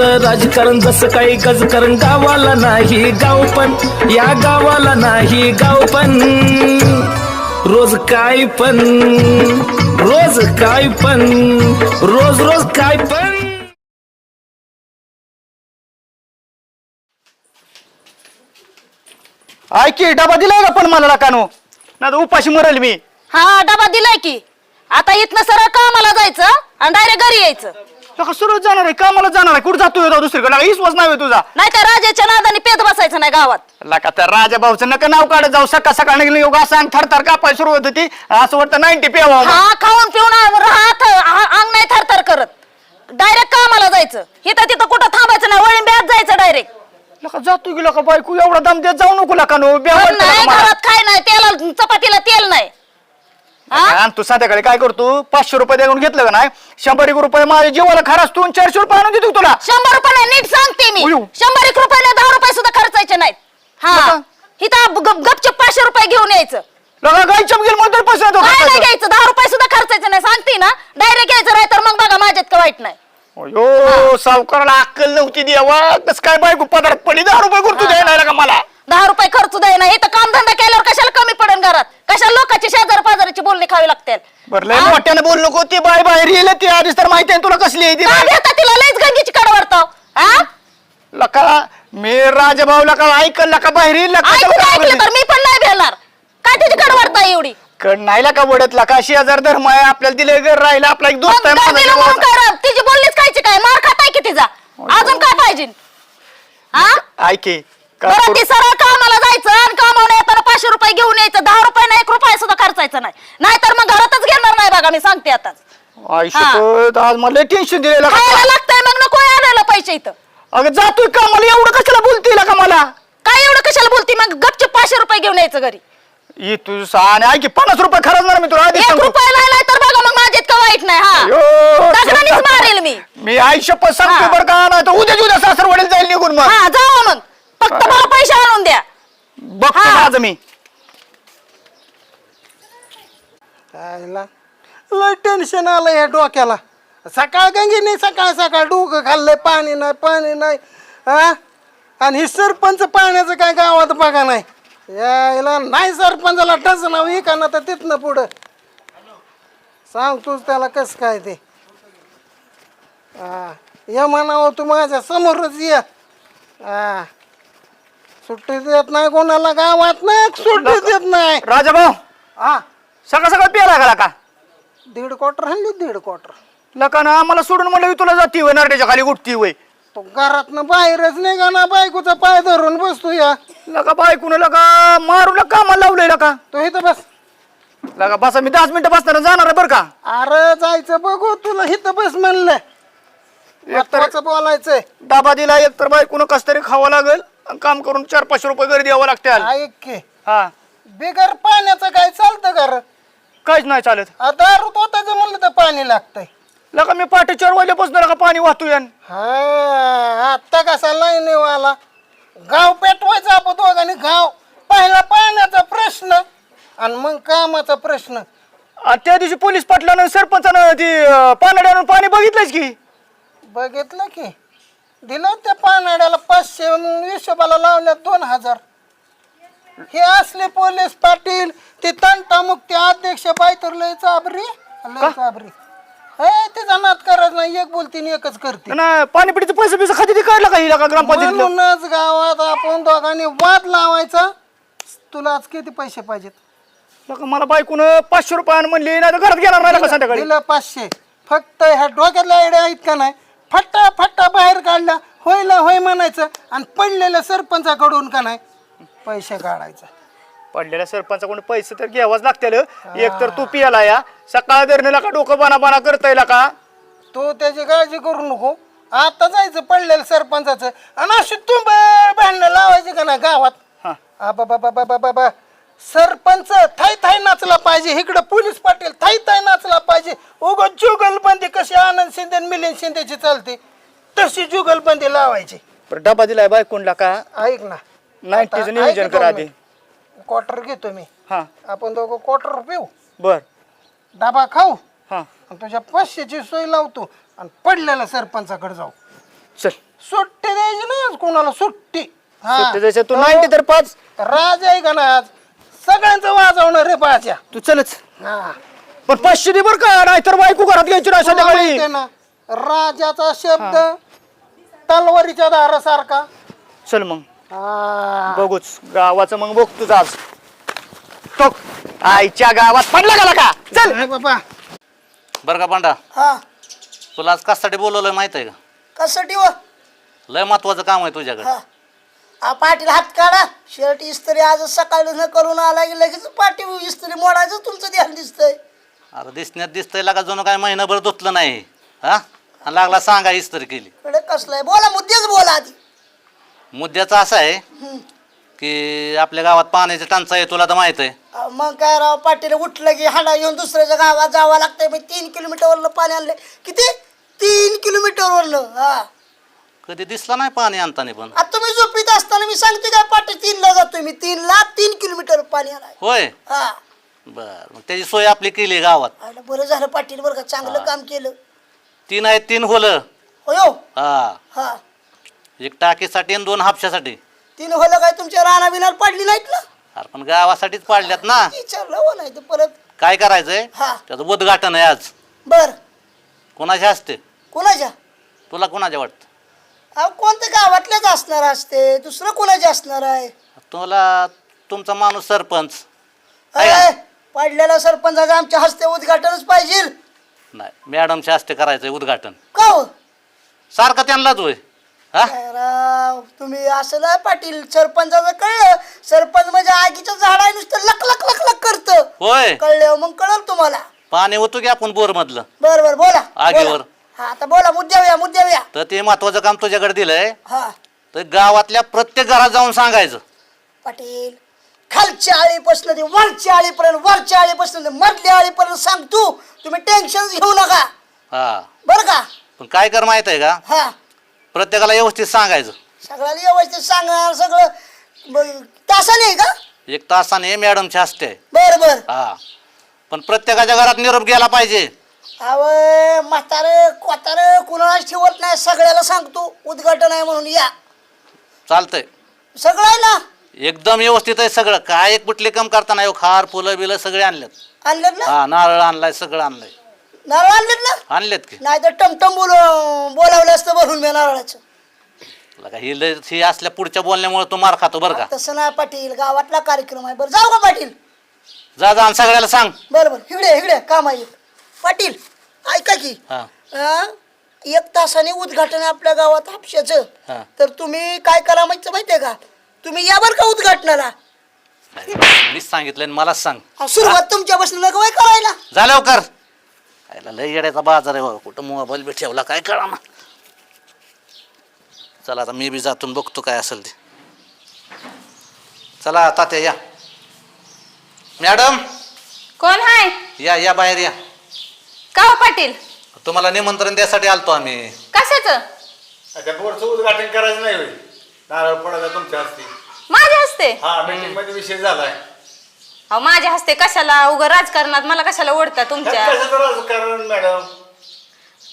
गावाचं राजकारण जसं काही गजकारण गावाला नाही गाव पण. या गावाला नाही गाव पण. रोज काय पण. रोज काय पण. रोज रोज काय पण. ऐक की डबा दिलाय का पण मला कानो ना उपाशी मरेल मी. हा डबा दिलाय की. आता इथनं सरळ कामाला जायचं आणि डायरेक्ट घरी यायचं. लका सुरत जाणार आहे कामाला जाणार आहे. कुठं जातोय राव दुसरीकडे? लका विश्वास नाही होय तुझा. नाही तर राजाच्या नादाने पेत बसायचं नाही गावात. लका त्या राजा भाऊचं नका नाव काढत जाऊ. सकाळ सकाळ निघलं योगा सांग थरथर कापाय सुरू होत होती. असं वाटतं नाईन्टी पेवा हा खाऊन पिऊन आ- राहत आ- अंग नाही थरथर करत. डायरेक्ट कामाला जायचं. इथं तिथं कुठं थांबायचं नाही. वळीन ब्यात जायचं डायरेक्ट लका जातो की लका बायको? एवढा दम देत जाऊ नको लका नो? नाही घरात काय नाही. तेल चपातीला तेल नाही? आणि तू संध्याकाळी काय करतो? पाचशे रुपये देऊन घेतलं का नाही? शंभर एक रुपये माझ्या जीवाला खराच तू चारशे रुपये आणून देतो तुला. शंभर रुपये नीट सांगते मी. उयो. शंभर एक रुपये नाही, दहा रुपये सुद्धा खर्चायचे नाहीत. हा. इथं ग- गपचूप पाचशे रुपये घेऊन यायचं. लका गाय चमकेल म्हणून तर पैसे देतो काय नाही खर्चाचं. घ्यायचं दहा रुपये सुद्धा खर्चायचे नाही. सांगते ना डायरेक्ट घ्यायचं नाही तर मग बघा माझ्यात का वाईट नाही. अयो सावकाराला अक्कल नव्हती द्यावा कस काय बायको पदार्थ पडली दहा रुपये करतो द्यायला का मला? दहा रुपये खर्च द्याय नाही तर कामधंदा केल्यावर कशाला कमी पडेल घरात? कशाला लोकांची शेजार बोलणी खावी लागतील. बरं लय मोठ्याने बोल नको. ती बाय बाहेर येईल ती आधीच तर माहिती आहे तुला कसली आहे ती का बाई. घेता तिला लईच गंगीची कड हा? लका मी राजाभाऊ लका ऐकल लका बाहेर येईल लका ऐकून ऐकलं तर? मी पण नाही भेटणार काय त्याची कड वाढता एवढी? कड नाही लका वडत लका शेजार धर्म आहे आपल्याला दिले घर राहिला आपला एक दोस्त आहे मग काय माझा दिलं म्हणून जवळचा. काय राव? तिची बोललीच खायची काय? मार खाताय की तिचा? अजून काय पाहिजे? हा? ऐके का बरं करू- ती सरळ कामाला जायचं आणि कामावून येताना पाचशे रुपये घेऊन यायचं. दहा रुपये नाही एक रुपया सुद्धा खर्चायचं नाही. नाहीतर मग घरातच घेणार नाही बघा मी सांगते आता. आयुष्य आज मला टेन्शन दिलेलं खायला लागतंय मग नको आणायला पैसे इथं. अगं जातोय का मला एवढं कशाला बोलते का मला? काय एवढं कशाला बोलती? मग गपचूप पाचशे रुपये घेऊन यायचं घरी. ये तू आणि ऐक पन्नास रुपये खरंच मी तुला आधी एक सांगतो. रुपया तर बघा मग माझ्यात का वाईट नाही हा. दगडानेच. मारेल मी. मी आयुष्य पण सांगतो हा. बरं का नाही तर उद्या उद्या सासर वडील जाईल निघून मग. हा जावा मग फक्त मला पैसे आणून द्या बघतो हा. माझं मी. लय टेन्शन आलं या डोक्याला. सकाळ गंगी नाही सकाळ सकाळ डोकं खाल्लंय पाणी नाही पाणी नाही हा? आणि हे सरपंच पाण्याचं काय गावात बघा नाही. यायला नाही सरपंचाला टच नाव का ना तर तिथनं पुढं. सांगतोच त्याला कसं काय ते. हा. या म्हणावं तू माझ्या समोरच ये. हा. सुट्टी देत नाही कोणाला गावात नाही सुट्टी देत नाही. राजा भाऊ हा. सकाळ सकाळ प्याला का का? दीड क्वार्टर हल्ली दीड क्वार्टर लका ना आम्हाला सोडून म्हणलं तुला जाती वय नरड्याच्या खाली उठती वय तो घरातनं बाहेरच निघा ना बायकोचा पाय धरून बसतो या. लका बायकून लका मारू लका कामाला लावलंय लका तो इथं बस. लका बसा मी दहा मिनिटं बसणार जाणार आहे बरं का? अरे जायचं बघू तुला इथं बस म्हणलं. महत्वाचं बोलायचंय. डाबा दिला एक तर बायकून कस तरी खावं लागेल. आणि काम करून चार पाचशे रुपये घरी द्यावं लागतील ऐक की. हा. बिगर पाण्याचं काय चालतं घर? काहीच नाही चालत. दारू पोताचं म्हणलं तर पाणी लागतंय. लका मी पहाटे चार वाजल्यापासून लका पाणी वाहतोय हा आता कसा लाईन आला. गाव पेटवायचा आपण दोघांनी गाव. पहिला पाण्याचा प्रश्न आणि मग कामाचा प्रश्न. आणि त्या दिवशी पोलीस पाटलानं सरपंचानं ती अं, पाणी बघितलंच की. बघितलं की. दिलं त्या पानाड्याला पाचशे हिशोबाला लावल्या दोन हजार. हे असले पोलीस पाटील ते तंटा मुक्ती अध्यक्ष बाई तर लय चाबरी. लय चाबरी. हे तिचा नाद करायचं नाही एक बोलती आणि एकच करते. ना पाणीपिटीचे पैसे बिसे खाती काढलं का हिला का ग्रामपंचायतीला म्हणूनच गावात आपण दोघांनी वाद लावायचा. तुला आज किती पैसे पाहिजेत? लका मला बायकून पाचशे रुपये म्हणली नाही तर घरात नाही संध्याकाळी? दिलं पाचशे. फक्त ह्या डोक्यातल्या आयडिया आहेत का नाही. फट्टा फट्टा बाहेर काढला. होयला होय म्हणायचं. आणि पडलेल्या सरपंचाकडून का नाही? पैसे काढायचं. पडलेल्या सरपंचाकडून पैसे तर घ्यावाच लागतील. एक तर तू पियाला या. सकाळ दरने का डोकं बाना बाना करता का? तू त्याची काळजी करू नको. आता जायचं पडलेलं सरपंचाचं. आणि अशी तू भांडणं लावायची का नाही गावात? हा. आबा बाबा बाबा बाबा सरपंच थाय थाय नाचला पाहिजे. इकडं पोलीस पाटील थाय थाय नाचला पाहिजे. उग जुगलबंदी कशी आनंद शिंदे आणि मिलिंद शिंदेची चालते तशी जुगलबंदी लावायची. बरं डबा दिलाय बायकूनला का? ऐक ना. नाईन्टीचं नियोजन कर आधी. क्वार्टर घेतो मी. हा. आपण दोघं क्वार्टर पिऊ. बर. डबा खाऊ. हा. आणि तुझ्या पाचशेची सोय लावतो. आणि पडलेल्या सरपंचाकडे जाऊ. चल. सुट्टी द्यायची नाही आज कोणाला सुट्टी. हा. सुट्टी द्यायची, तू 90 तर पाच. राज आहे का ना आज? सगळ्यांचं वाजवणार रे पाच्या तू चलच. हा. पण पाचशे दे बरं का नाहीतर बायको घरात घ्यायची नाही तुला संध्याकाळी. माहितीये ना राजाचा शब्द तलवारीच्या दारासारखा. चल मग. हा. बघूच गावाचं मग बघ तुझं आज. टोक आईच्या गावात पडला गेला का? चल. नाही बाबा. बरं का पांडा? हा. तुला आज कशासाठी बोलवलंय माहीत आहे का? कसाठी व? लय महत्वाचं काम आहे तुझ्याकडे. आ, पाटील हात काढा. शर्ट इस्त्री आज सकाळी न करून आला की लगेच पाठी इस्त्री मोडायचं तुमचं ध्यान दिसतंय. अरे दिसण्यात दिसतंय लागा जणू काय महिनाभर धुतलं नाही. हा? आणि लागला सांगा इस्त्री केली. कडे कसलाय? बोला मुद्देच बोला आधी. मुद्द्याचं असं आहे की आपल्या गावात पाण्याची टंचाई आहे तुला तर माहीत आहे. मग काय राव पाटील उठलं की हाडा घेऊन दुसऱ्याच्या गावात जावं लागतंय. मग तीन किलोमीटरवरनं पाणी आणलंय. किती? तीन किलोमीटरवरनं. हा. कधी दिसला नाही पाणी आणताना पण. आता तुम्ही झोपीत असताना मी सांगते काय पाटील तीनला जातोय मी. तीनला तीन किलोमीटर पाणी आणाय होय? हा. बर मग त्याची सोय आपली केली आहे गावात. आयला बरं झालं पाटील बरं का चांगलं काम केलं. तीन आहेत तीन होलं. हो यो हा. हा. एक टाकीसाठी आणि दोन हापशासाठी. तीन होलं काय तुमच्या राणा बिनार पडली नाहीत ना? अरे पण गावासाठीच पाडल्यात ना. विचारलं हो नाही तर परत. काय करायचंय? हा. त्याचं उद्घाटन आहे आज. बर. कोणाचे असते कोणाच्या? तुला कोणाच्या वाटतं? अहो कोणत्या गावातल्याच असणार असते? दुसरं कोणाचे असणार आहे? तुला तुमचा माणूस सरपंच. आहे का? अय, पडलेल्या सरपंचाचं आमच्या हस्ते उद्घाटनच पाहिजे. नाही मॅडमच्या हस्ते करायचंय उद्घाटन. का हो? सारखं त्यांनाच होय. हा? काय राव तुम्ही असं नाही पाटील. सरपंचाचं कळलं. सरपंच म्हणजे आगीचं झाड आहे नुसतं लक लक लक लक करतं. होय. कळलं मग कळलं तुम्हाला. पाणी होतो की आपण बोर मधलं बर बर बोला. आगीवर. हा आता बोला मुद्द्यावर या मुद्द्यावर या. तर ते महत्वाचं काम तुझ्याकडे दिलंय. हा. तर गावातल्या प्रत्येक घरात जाऊन सांगायचं. पाटील खालच्या आळीपासून ते वरच्या आळीपर्यंत वरच्या आळीपासून ते मधल्या आळीपर्यंत सांगतो तुम्ही टेन्शन घेऊ नका. हा. बरं का? पण काय कर माहीत आहे का? हा. प्रत्येकाला व्यवस्थित सांगायचं. सगळ्याला व्यवस्थित सांगणार सगळं ब- तासाने आहे का? एक तासाने मॅडमच्या हस्ते. आहे. बर बर. हा. पण प्रत्येकाच्या घरात निरोप गेला पाहिजे. अव म्हातारे कोतारे कुणाला ठेवत नाही सगळ्याला सांगतो उद्घाटन आहे म्हणून या. चालतंय. सगळं आहे ना? एकदम व्यवस्थित आहे सगळं. काय एक कुठले काम करताना हो खार फुलं बिलं सगळे आणलेत. आणलेत ना? हा नारळ आणलाय सगळं आणलंय. नारळ आणलेत ना? आणलेत की. नाही तर टमटम बोल बोलावलं असतं भरून मी नारळाचं. लगा ही लय ही असल्या पुढच्या बोलण्यामुळे तू मार खातो बरं का? तसं नाही पाटील गावातला कार्यक्रम आहे. बरं जाऊ का पाटील? जा जा आणि सगळ्याला सांग. बरं बरं इकडे इकडे काम आहे पाटील ऐका की. हा. हा? एक तासाने उद्घाटन आहे आपल्या गावात हापशाचं. हा. तर तुम्ही काय करा माहिती माहितीये का? तुम्ही या बरं का उद्घाटनाला. नाही, मीच सांगितलं आणि मलाच सांग. अहो, सुरुवात तुमच्यापासून नका वय करायला जा लवकर. आयला लय येड्याचा बाजार आहे बाबा कुठं मोबाईल बी ठेवला काय कळा ना चला आता मी बी जातून बघतो काय असेल ते. चला तात्या या. मॅडम. कोण हाय? या या बाहेर या. का हो पाटील? तुम्हाला निमंत्रण द्यासाठी आलतो आम्ही. कशाचं? त्या बोर्डचं उद्घाटन करायचं नाही होईल नारळ तुमच्या हस्ते. माझ्या हस्ते? हा मीटिंगमध्ये विषय झालाय. अहो माझ्या हस्ते कशाला? उगं राजकारणात मला कशाला ओढता तुमच्या? कशाचं राजकारण मॅडम?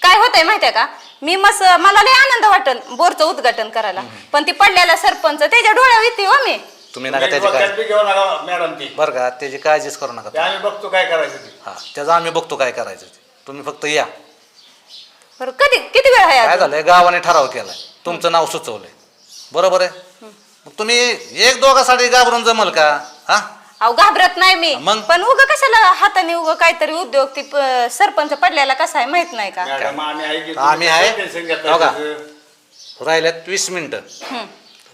काय होतंय माहितीये का? मी मस मला लय आनंद वाटन बोरचं उद्घाटन करायला. पण ती पडलेला सरपंच त्याच्या डोळ्यावर येते हो मी. तुम्ही नका त्याची काळजी. घेऊ नका मॅडम ती. बरं का त्याची काळजीच करू नका ते आम्ही बघतो काय करायचं ते. हा त्याचं आम्ही बघतो काय करायचं ते. तुम्ही फक्त या बरं कधी किती वेळ आहे काय अजून? झालंय गावाने ठराव केलाय तुमचं नाव सुचवलंय बरोबर आहे मग तुम्ही एक दोघासाठी घाबरून जमल का हा अहो घाबरत नाही मी मग? पण उगं कशाला हाताने उगं काहीतरी उद्योग ती प- सरपंच पडलेला कसा आहे माहीत नाही का मॅडम आम्ही आहे की आम्ही आहे. टेन्शन घेताय हो का? त्याचं. राहिल्यात वीस मिनिटं.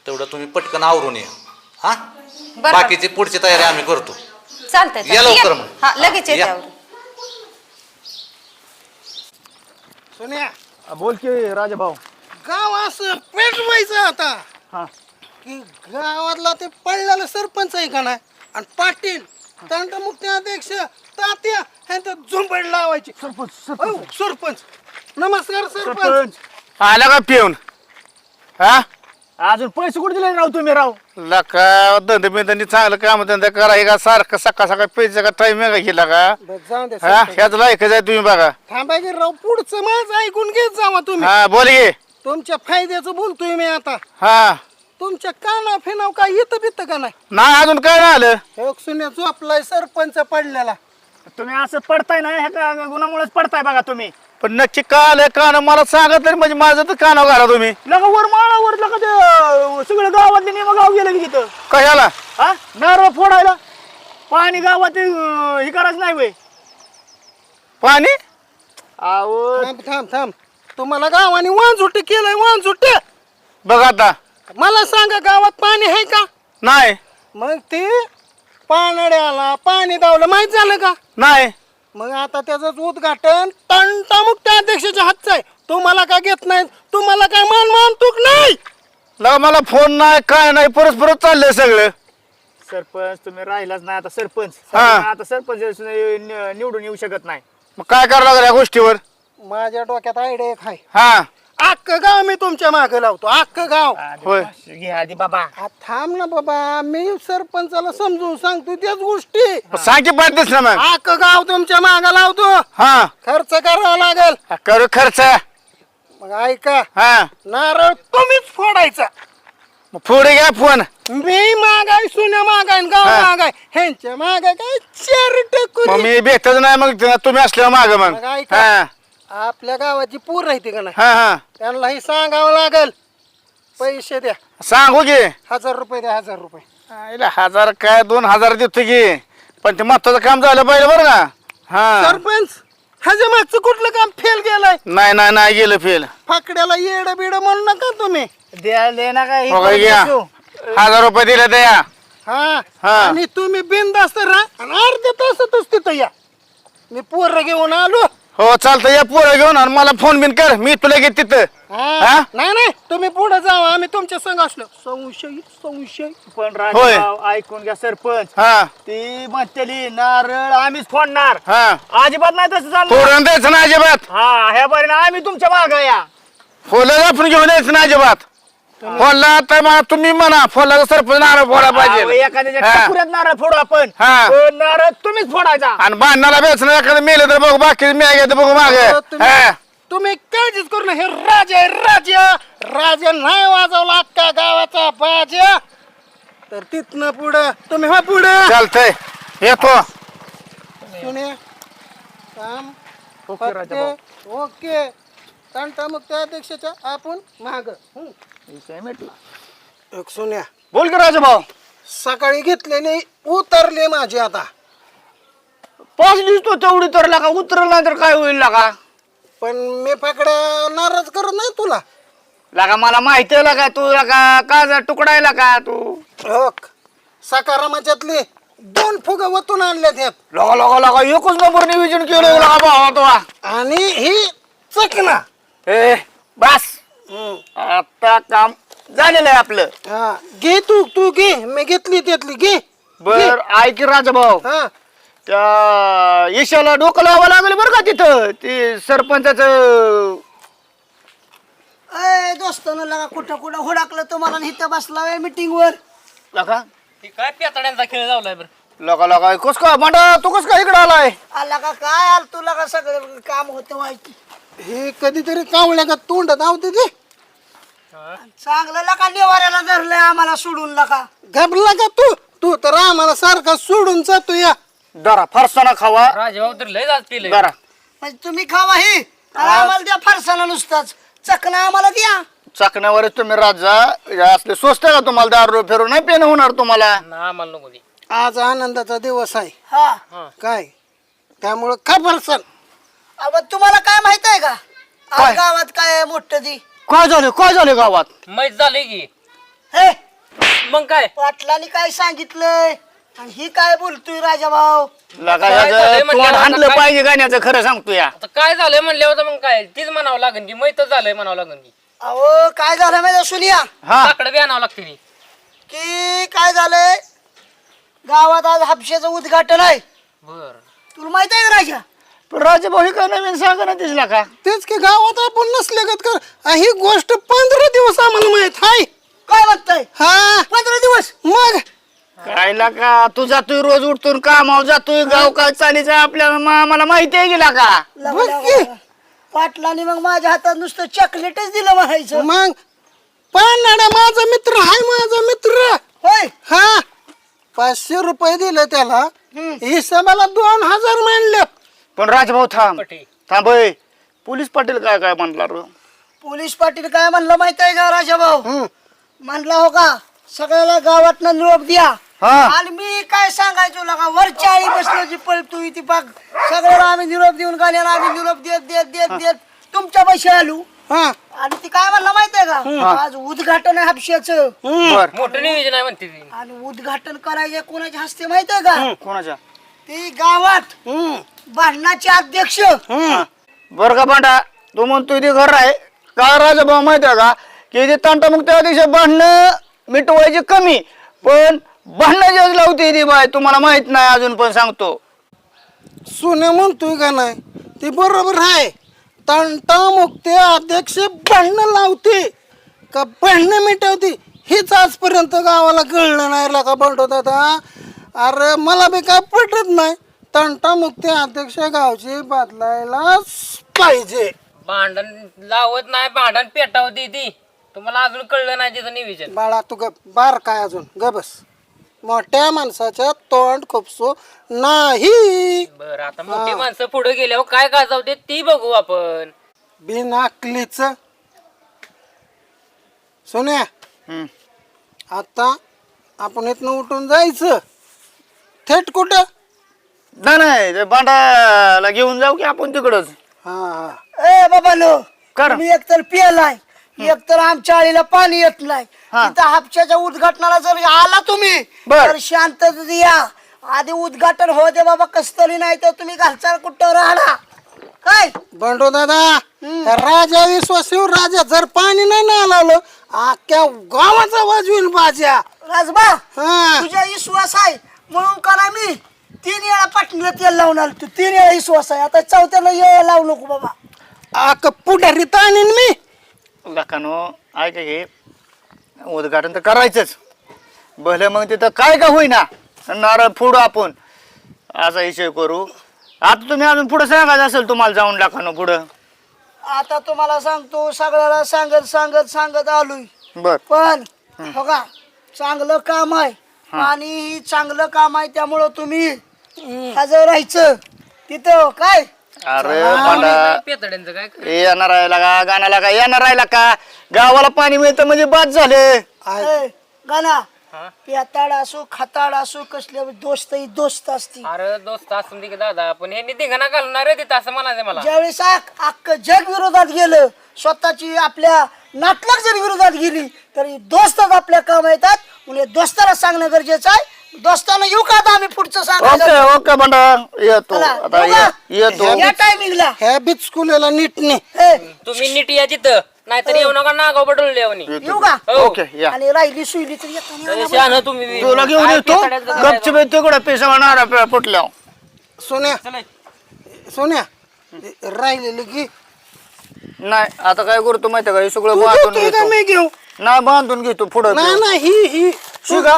तेवढं तुम्ही पटकन आवरून या हा बरं. बाकीची पुढची तयारी आम्ही करतो चालतंय या चालतंय. लवकर. मग. हा लगेच हा, येते या. आवरून. सोन्या हा, बोल की राजा भाऊ गाव असं पेटवायचं आता. हा. की गावातला ते पडलेला सरपंच आहे का नाही? आणि पाटील तंटमुक्ती अध्यक्ष तात्या ह्यांचं झुंबड लावायची. सरपंच. सरपंच. नमस्कार सरपंच. सरपंच. आला का पिऊन? हा? अजून पैसे कुठे दिले राव तुम्ही राव? लका धंदे बिंदे चांगलं काम धंदा करा हे का सारखं सकाळ सकाळ पैसे का टाइम आहे का गेला का? बरं, जाऊ दे हा. ह्याच लायक आहे तुम्ही बघा. थांबा की राव पुढचं माझं ऐकून घेत जावा तुम्ही. हा बोल घे तुमच्या फायद्याचं बोलतोय मी आता. हा. तुमच्या काना फिनाव काय येतं बितं का नाही? नाही अजून काय नाही आलं. हे सुन्या झोपलाय सरपंच पडलेला. तुम्ही असं पडताय ना ह्या गुणामुळेच पडताय बघा तुम्ही. पण नक्की काय आलं कान मला सांगा तरी म्हणजे माझं तर कानावर घाला तुम्ही. लगा वर माळावर लगा ते अं, सगळं गावातले नेम गाव गेलं की तिथं कशाला? हा? नारळ फोडायला. पाणी गावात अं, हे करायचं नाही वय पाणी? अहो थांब थांब थांब. तुम्हाला गावाने वांझुटे केलंय वांझुटे बघ आता. मला सांगा गावात पाणी आहे का? नाही. मग ते पानड्याला पाणी दावलं माहीत झालं का? नाही. मग आता त्याचं उद्घाटन तंटामुक्त अध्यक्षाच्या हातचं आहे. तुम्हाला का घेत नाही तुम्हाला काय मान मान तुक नाही? लगा मला फोन नाही काय नाही परत परत चाललंय सगळं. सरपंच तुम्ही राहिलाच नाही आता सरपंच. हा. आता सरपंच निवडून येऊ शकत नाही. मग काय करावं लागलं या गोष्टीवर? माझ्या डोक्यात आयडिया एक आहे. हा. अख्खं गाव मी तुमच्या मागे लावतो अख्खं गाव. होय. घे आधी बाबा. आ, थांब ना बाबा मी सरपंचाला समजून सांगतो त्याच गोष्टी. सांग की पाठतेस ना मग. अख्खं गाव तुमच्या मागे लावतो. हा. खर्च करावा लागेल. करू खर्च. मग ऐका हा. नारळ तुम्हीच फोडायचा. मग पुढे घ्या फोन. मी मागाय सुन्या मागाय आणि गाव हा. मागाय ह्यांच्या मागाय काय चार मग टक्कर मी भेटत नाही मग तुम्ही असल्यावर माग मग. मग ऐका. हा. आपल्या गावाची पूर राहते का नाही? हा हा. त्यांना ही सांगावं लागेल. पैसे द्या. सांगू की. हजार रुपये द्या हजार रुपये. आईला हजार काय दोन हजार देतो की. पण ते महत्वाचं काम झालं पाहिजे बरं का. हा. सरपंच ह्याच्या मागचं कुठलं काम फेल गेलंय? नाही नाही नाही गेलं फेल. फाकड्याला येड बिड म्हणू नका तुम्ही. द्या दे ना काय हो घ्या. हजार रुपये दिले त्या हा. हा. आणि तुम्ही बिनधास्त राहा आणि अर्ध्या तासातच तिथं या. मी पोर घेऊन आलो. हो चालतं या पोरं घेऊन आणि मला फोन बिन कर. मी तुला घेत तिथं. हा. नाही नाही. तुम्ही पुढे जावा. आम्ही तुमच्या संघ असलो. संशय संशय. पण. राजा ऐकून घ्या सरपंच. हा. ती म्हणतेली नारळ आम्हीच फोडणार. हा. अजिबात नाही तसं चालणार. पोरण द्यायचं ना अजिबात. हा ह्या बरे आम्ही तुमच्या माग या. फोनला आपण घेऊन यायचं ना अजिबात. फोनला आता मला तुम्ही म्हणा फोनला सरपंच नारळ फोडा पाहिजे. एखाद्याच्या हा. नारळ फोडू आपण. हा. पण नारळ तुम्हीच फोडायचा. आणि बांधणाला बेसन एखादं मेलं तर बघू बाकी मी घेतो बघू मागे. अहो, तुम्ही हा. तुम्ही काळजीच करू नका. हे राजा राजा. राजा नाही वाजवला अख्खा गावाचा बाजा. तर तिथनं पुढं तुम्ही हा पुढं. चालतंय. येतो. सुने काम ओके, ओके. तंटामुक्त अध्यक्षाच्या आपण माग. एक सुन्या बोल की राजा भाऊ सकाळी घेतलेली उतरले माझी आता. पाच दिसतो तेवढी तर लागा उतरला तर काय होईल लागा? पण मी फाकड्या नाराज करत नाही तुला. लागा मला माहिती आहे लागा तू लागा काजा तुकडायला का तू? हो सकारामाच्यातले दोन फुग वतून आणले त्यात लगा लगा लगा एकच नंबर नियोजन केलं लागा भावा तो आणि ही चकना. ए बस. आता काम झालेलं आहे आपलं. हा घे तू तू घे. मी घेतली त्यातली घे. बर ऐक की राजा भाऊ हा. त्या ईशाला डोकं लावावं लागलं बरं का तिथं. ते सरपंचाचं अय दोस्तानं लगा कुठं कुठं हुडाकलं तुम्हाला इथं बसला मीटिंग वर. लगा. काय पेताड्यांचा खेळ लावलाय बरं? लगा लगा. कस का मांडा तू कस का इकडे आलाय? आला का काय आल तुला का सगळं काम होतं व्हायची हे कधीतरी कावळ्या का तोंड धावते ते चांगलं लका निवाऱ्याला धरलंय आम्हाला सोडून लका घाबरला का तू. तू तर आम्हाला सारखा सोडून जातो या. दरा फरसाना खावा. राजभाऊ तर लय जात पिले दरा म्हणजे तुम्ही खावा ही. आणि आम्हाला द्या फारसाला नुसताच. चकना आम्हाला द्या. चाकण्यावर तुम्ही राजा. असले स्वस्त का तुम्हाला? दारू फिरून नाही पेन होणार तुम्हाला? ना आम्हाला नको दे आज आनंदाचा दिवस आहे. हा. काय? त्यामुळं खबर सण अब तुम्हाला काय माहीत आहे का? आज गावात काय आहे मोठं ती काय झालं? काय झालं गावात? मैच झालंय की. हे? मग काय? पाटलाने काय सांगितलंय? आणि ही काय बोलतोय राजा भाऊ? लगा काय याचं झालंय तोंड म्हणल्यावर हाणलं आता काय- पाहिजे गाण्याचं खरं सांगतो या. आता काय झालंय म्हणल्यावर तर मग काय? तीच म्हणावं लागेल की मैतच झालंय म्हणावं लागेल की. अहो काय झालं माहिती सुनिया? हा. लाकडं बी आणावं लागते ती. की काय झालंय? गावात आज हापशेचं उद्घाटन आहे. बर. तुला माहीत आहे का राजा? पण राजा भाऊ हे काय नवीन सांगा ना दिसला का? तेच की गावात आपण नसले कर आ, ही गोष्ट पंधरा दिवस आम्हाला माहीत हाय. काय म्हणताय? हा. पंधरा दिवस? मग? काय का? तू जातोय रोज उठतून कामावर जातोय गाव काय चालीचं आपल्याला मा- आम्हाला माहिती आहे गेला का? बघ की. पाटलाने मग माझ्या हातात नुसतं चॉकलेटच दिलं म्हणायचं. मग? पानाडा माझा मित्र हाय माझा मित्र. होय. हा. पाचशे रुपये दिले त्याला. हिशोबाला दोन हजार मांडले. पण राजभाऊ थांब. पटे. थांब होय. पोलीस पाटील काय काय म्हणला रे? पोलीस पाटील काय म्हणलं माहीत आहे का राजाभाऊ? म्हणला हो का सगळ्याला गावातनं निरोप द्या. हा. आणि मी काय सांगायचो लगा वरच्या आळी बसल्याची पळतो ती पाक सगळ्याला आम्ही निरोप देऊन गाण्याला आम्ही निरोप देत देत देत देत तुमच्या पैसे आलो. हा. आणि ती काय म्हणलं माहितीये का आज उद्घाटन आहे हापशाचं. बर. मोठं नियोजन आहे म्हणते ती. आणि उद्घाटन करायचे कोणाच्या हस्ते माहितीये का? कोणाच्या? ती गावात भांडणाचे अध्यक्ष. बर का पांडा तू म्हणतोय ते घर आहे. का राजभाऊ माहिती आहे का की ते तंटा मग त्या दिवशी भांडणं मिटवायचे कमी पण भांडणं जास्त लावते ती बाय तुम्हाला माहीत नाही अजून पण सांगतो. सोन्या म्हणतोय का नाही ते बरोबर आहे. तंटा मुक्ते अध्यक्ष भांडणं लावते. का भांडणं मिटवते हेच आजपर्यंत गावाला कळलं नाही का बंडो दादा. अरे मला बी काय पटत नाही. तंटा मुक्ती अध्यक्ष गावचे बदलायलाच पाहिजे. भांडण लावत नाही भांडण पेटावते ती तुम्हाला अजून कळलं नाही तिचं नियोजन बाळा तू ग बार काय अजून? ग बस. मोठ्या माणसाच्या तोंड खुपसो नाही. बर आता मोठी माणसं पुढे गेल्यावर काय गाजवते ती बघू आपण. बिनाकलीच. सोन्या हम्म. आता आपण इथनं उठून जायचं. थेट कुठं? नाही नाही ते भांडाला घेऊन जाऊ की आपण तिकडच. हा हा. ए बाबा लो कर. तुम्ही एकतर पियलाय एकतर आमच्या आळीला पाणी येत नाही. तिथं हापशाच्या उद्घाटनाला जर आला तुम्ही बर. तर शांत या. आधी उद्घाटन हो दे बाबा कस तरी नाही तर तुम्ही घालचाल कुठं राहणार. काय? बंडो दादा त्या राजा विश्वासीव राजा जर पाणी नाही ना लावलं अख्ख्या गावाचा वाजवील बाजा. राजबा हा. तुझा विश्वास आहे. म्हणून करा मी. तीन वेळा पाटणीला तेल लावून आलो तू तीन वेळा विश्वास आहे. आता चौथ्याला ये लावू नको बाबा. आक पुढारीत आणीन मी. लखानो ऐका हे उद्घाटन तर करायचंच. भले मग तिथं काय का होईना. नारळ फोडू आपण. असा विषय करू. आता तुम्ही अजून पुढे सांगायचं असेल तुम्हाला जाऊन लाखानो पुढं. आता तुम्हाला सांगतो सगळ्याला सांगत सांगत सांगत आलोय. बर. पण हो. का चांगलं काम आहे. आणि ही चांगलं काम आहे त्यामुळं तुम्ही हजर राहायचं. तिथं काय? अरे पांडा पेतड्यांचं काय हे येणार आहे का गाण्याला का येणार आहे का? गावाला पाणी मिळतं म्हणजे बाद झाले. ए, गाना पेताड असो खताड असो कसले दोस्त ही दोस्त असती अरे दोस्त असून दे की दादा पण हे धिंगाणा घालणार आहे तिथं असं म्हणायचं मला. ज्यावेळेस अख्खं जग विरोधात गेलं स्वतःची आपल्या नातलग जर विरोधात गेली तरी दोस्तच आपल्या काम येतात. म्हणजे दोस्ताला सांगणं गरजेचं आहे. दोस्ताला येऊ का आता आम्ही पुढचं ओके सांगायचं ओके पांडा येतो. चला, आता येऊ का? ये- येतो. या टायमिंगला ह्या बीच स्कूलला नीटने तुम्ही नीट या तिथं. नाहीतर येऊ नका का? हो. ओके या. आणि राहिली सुईली तर येताना तरी शहाणं तुम्ही बी. तुला घेऊन काय येतो? पेताड्याचं गपचूप येतो कुठं पेशा नारा फुटल्या सोन्या चला. सोन्या राहिलेली की नाही आता काय करतो माहिती का? हे सगळं तू बांधून का घेतो. मी घेऊ? नाही बांधून घेतो पुढं नाही नाही ही ही. शिका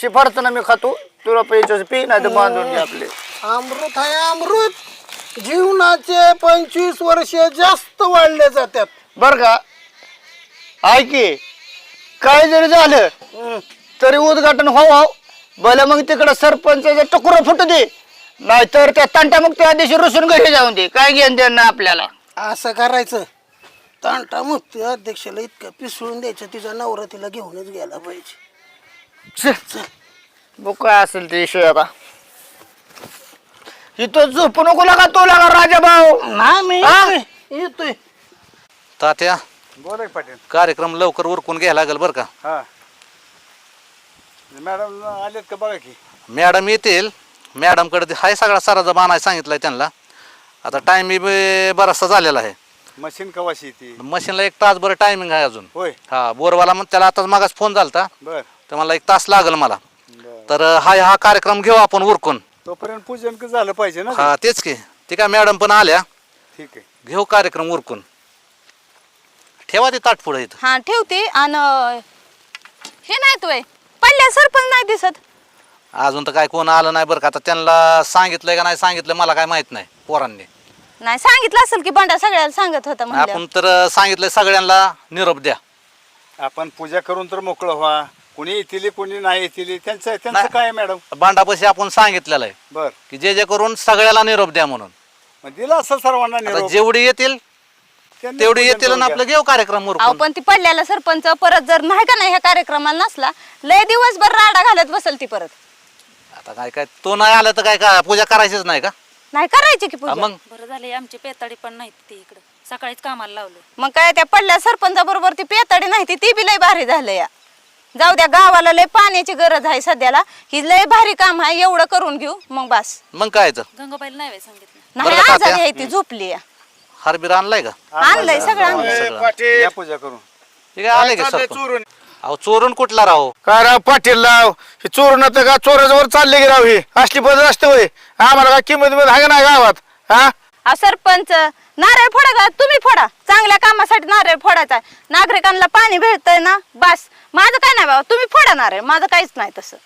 शिफारच ना मी खातो. तुला प्यायचं पी नाही तर बांधून घे आपले. अमृत आहे अमृत. जीवनाचे पंचवीस वर्ष जास्त वाढले जातात. बर का? ऐकी काय जरी झालं तरी उद्घाटन हो हो. भले मग तिकडं सरपंचाचं टकुरं फुटू दे. नाहीतर त्या तंटा मग त्या दिवशी रुसून घरी जाऊन दे. काय घेऊन दे ना आपल्याला? असं करायचं. तांटा मुक्ती अध्यक्षाला इतकं पिसळून द्यायचं तिचा नवरा तिला घेऊनच गेला पाहिजे. चल बघ काय असेल ते विषय आता. इथं झोपू नको लागा तो लागा राजा भाऊ. ना मी हा? येतोय, येतोय. तात्या बोला पाटील. कार्यक्रम लवकर उरकून घ्यायला लागेल बरं का? हा. मॅडम आलेत का बघा की? मॅडम येतील. मॅडमकडे हाय सगळा साराचा बाणाय सांगितलाय त्यांना. आता टाइम बी बराचसा झालेला आहे. मशीन कवाशी ती? मशीनला एक तास बरं टायमिंग आहे अजून. होय. हा बोरवाला मग त्याला आताच मागास फोन झालता. बर. तर मला एक तास लागल मला. बर. तर हा हा कार्यक्रम घेऊ आपण उरकून. तोपर्यंत पूजन क- झालं पाहिजे ना हा तेच की. ते काय मॅडम पण आल्या. ठीक आहे. घेऊ कार्यक्रम उरकून. ठेवा ते ताट पुढे इथं. हा ठेवते. आणि हे नाही तोय. पडल्या सरपंच नाही दिसत. अजून तर काय कोण आलं नाही बरं का. आता त्यांना सांगितलंय का नाही सांगितलं मला काय माहीत नाही पोरांनी. नाही सांगितलं असेल की बंडा सगळ्याला सांगत होता आपण तर अं, सांगितलंय सगळ्यांना निरोप द्या. आपण पूजा करून तर मोकळं व्हा. कोणी येतील कोणी नाही येतील त्यांचं त्यांचं नाही. काय मॅडम? बांडापाशी आपण सांगितलेलं आहे. बर. की जे जे करून सगळ्याला निरोप द्या म्हणून. मग दिला असेल सर्वांना आता निरोप. जेवढी येतील त्यांनी तेवढी पूजन येतील आणि करून आपलं घेऊ कार्यक्रम अहो उरकून. पण ती पडल्याला सरपंच परत जर नाही का नाही ह्या कार्यक्रमाला नसला लय दिवसभर राडा घालत बसल ती परत. आता काय काय तो नाही आला तर काय का पूजा करायचीच नाही का? नाही करायची की पूजा? मग? बरं झाले आमची पेताडी पण नाहीत ते इकडं. सकाळीच कामाला लावलं. मग काय त्या पडल्या सरपंचाबरोबर ती पेताडी नाही ती ती बी लय भारी झालं या जाऊ द्या गावाला लय पाण्याची गरज आहे सध्याला. ही लय भारी काम आहे एवढं करून घेऊ मग बस. मग काय तर गंगाबाईला नाही बाई सांगितलं. नाही बरं का आजारी तात्या? आहे ती झोपली. या हरबीर आणलाय का? आणलंय सगळं आणलंय ए, पाटील. या पूजा करून. हे काय आले का चाललंय सरपंच? चोरून. अहो चोरून कुठला राहो काय राव पाटील राव? हे चोरून आता का चोराजवळ चालले की राव ही? असली पद्धत असते होय. आम्हाला काय किंमत मध्ये आहे का नाही गावात? हा? हा सरपंच नारळ फोडा का? तुम्ही फोडा. चांगल्या कामासाठी नारळ फोडायचा आहे. नागरिकांना पाणी भेटतंय ना? बस. माझं काय नाही बाबा तुम्ही फोडा नारळ. माझं काहीच नाही तसं.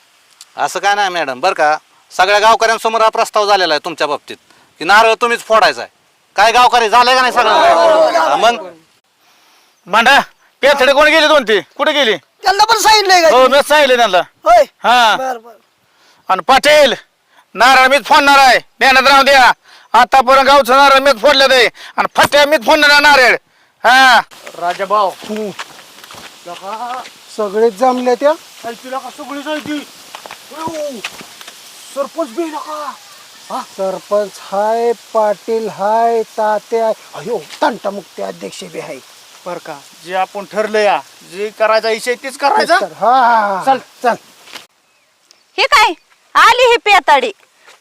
असं काय नाही मॅडम. बरं का सगळ्या गावकऱ्यांसमोर हा प्रस्ताव झालेला आहे तुमच्या बाबतीत. की नारळ तुम्हीच फोडायचा आहे. काय गावकरी झालंय का नाही सगळं? हा, मग? भांडा पेथडे कोण गेली दोन ती? कुठे गेली? त्यांना पण सांगितलंय का? हो मी सांगितलं त्यांना. होय? हा. बर बर. आणि पाटील नारळ मीच फोडणार आहे. ध्यानात राहू द्या. आतापर्यंत गावचं नारळ मीच फोडलं ते आणि फट्या मीच फोडणार आहे नारळ. हा. राजा भाऊ सगळेच जमले त्या? तुला का सगळी जायची सरपंच बी नका सरपंच हाय पाटील हाय तात्या अयो तंटा मुक्ती अध्यक्ष बी हाय. बर का. जे आपण ठरलं या जे करायचा विषय तीच करायचा. तर हा. चल चल. हे काय? आली ही पेताडी.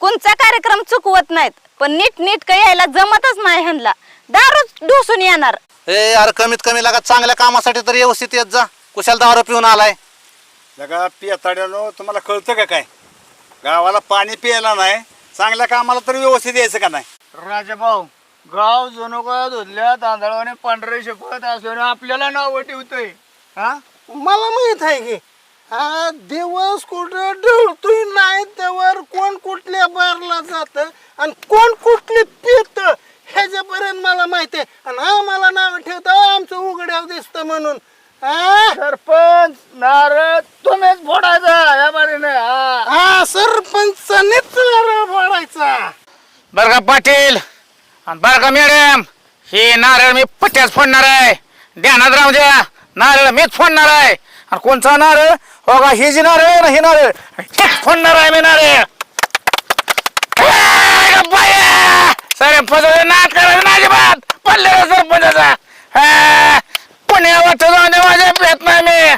कोणचा कार्यक्रम चुकवत नाहीत पण नीट नीट काही यायला जमतच नाही ह्यांना. दारूच ढोसून येणार. ए अरे कमीत कमी लागा चांगल्या कामासाठी तर व्यवस्थित येत जा. कुशाल दारू पिऊन आलाय. लगा पियाताड्यानो तुम्हाला कळतं का काय? गावाला पाणी प्यायला नाही चांगल्या कामाला तर व्यवस्थित यायचं का नाही? राजा भाऊ गाव जणू काय धुतल्या तांदळाने पांढरे शकत असल्याने आपल्याला नाव ठेवतोय. हा? मला माहीत आहे की हा दिवस कुठं ढळतोय नाही त्यावर कोण कुठल्या बारला जात आणि कोण कुठले पित ह्याच्यापर्यंत मला माहीत आहे. आणि आम्हाला नाव ठेवतं आमचं उघड्याव दिसतं म्हणून. सरपंच नारळ तुम्हीच फोडायचा या बारीने. हा सरपंचानेच नारळ फोडायचा. बरं का पाटील. आणि बरं का मॅडम हे नारळ मी पट्ट्याच फोडणार आहे. ध्यानात राहू द्या नारळ मीच फोडणार आहे. आणि कोणचा नारळ? हो का हे जी नारळ आहे ना हे नारळ. हेच फोडणार आहे मी नारळ. बाया! सरपंच नाच करायचं नाही अजिबात. पडले सरपंचाचा. हा, पुण्या वाटत जाऊन माझ्या पेत नाही मी.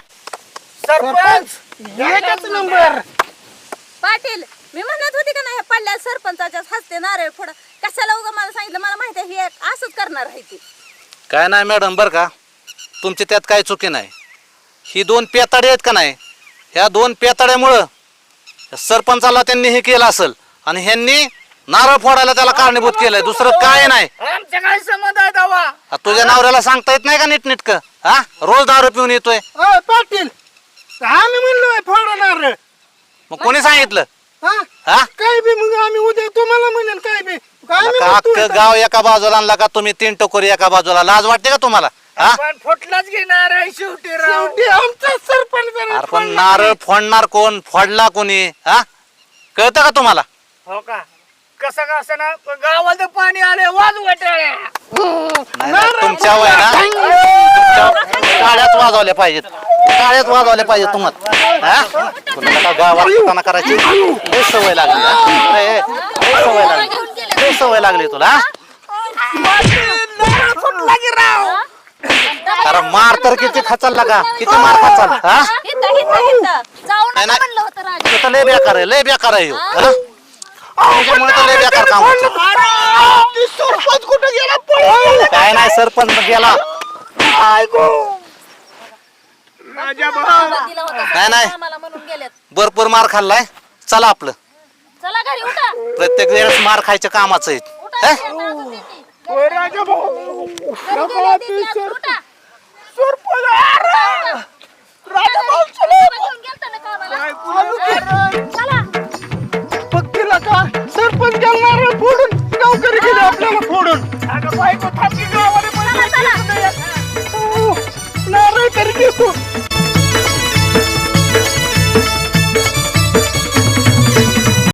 सरपंच एकच नंबर. पाटील मी म्हणत होती का नाही पडल्या सरपंचाच्या हस्ते नारळ फोडा. कशाला उगा मला सांगितलं? मला माहिती आहे हे असंच करणार आहे ती. काय नाही मॅडम बरं का. तुमची त्यात काही चुकी नाही. ही दोन पेताडे आहेत का नाही? ह्या दोन पेताड्यामुळं सरपंचाला त्यांनी हे केलं असेल आणि ह्यांनी नारळ फोडायला त्याला कारणीभूत केलंय. दुसरं काय नाही. आमच्या काय संबंध आहे दावा आ, तुझ्या नवऱ्याला सांगता येत नाही का नीटनीटकं? हा? रोज दारू पिऊन येतोय. पाटील आम्ही म्हणलोय फोडणार मग कोणी सांगितलं? हा? काय बी मग आम्ही उद्या तुम्हाला म्हणेल काय बी. काय अख्खं गाव एका बाजूला आणला का तुम्ही? तीन टोकरी एका बाजूला. लाज वाटते का तुम्हाला? हा? फुटलाच घेणार आहे शेवटी शेवटी आमचा सरपंच अरे पण नारळ फोडणार कोण? फोडला कोणी? हा? कळतं का तुम्हाला? हो का? कसं का असं ना गावात पाणी आले वाज वाटाळ्या नाही, नाही, तुमच्या वय ना तुमच्या टाळ्याच वाजवल्या पाहिजेत टाळ्याच वाजवल्या पाहिजेत तुम्हाला हा? गावात करायची लय सवय लागली हा? लय सवय लागली लय सवय लागली तुला हा? अरे मार तर किती खचाल लागा किती मार खचाल हा इथं इथं इथं जाऊ नाही, नका नाही. म्हणलं होतं राजा हे तर लय बेकार आहे लय बेकार आहे ह्यो, हा? त्याच्यामुळे तर लय बेकार काम होतं. सरपंच कुठे गेला? काय नाही सरपंच गेला. दिला होता नाही नाही. आम्हाला म्हणून गेलेत भरपूर मार खाल्लाय. चला आपलं. चला घरी उठा. प्रत्येक वेळेस मार खायच्या कामाचं आहे. हा? होय राजा भाऊ. नका ती सर- उठा. सरपंच अरे! राजा भाऊ चला. चला. बघ तिला का सरपंच गेलणार फोडून नोकरी केली आपल्याला फोडून. अगं बायको थांबी गावाला. नारळ तरी घेतो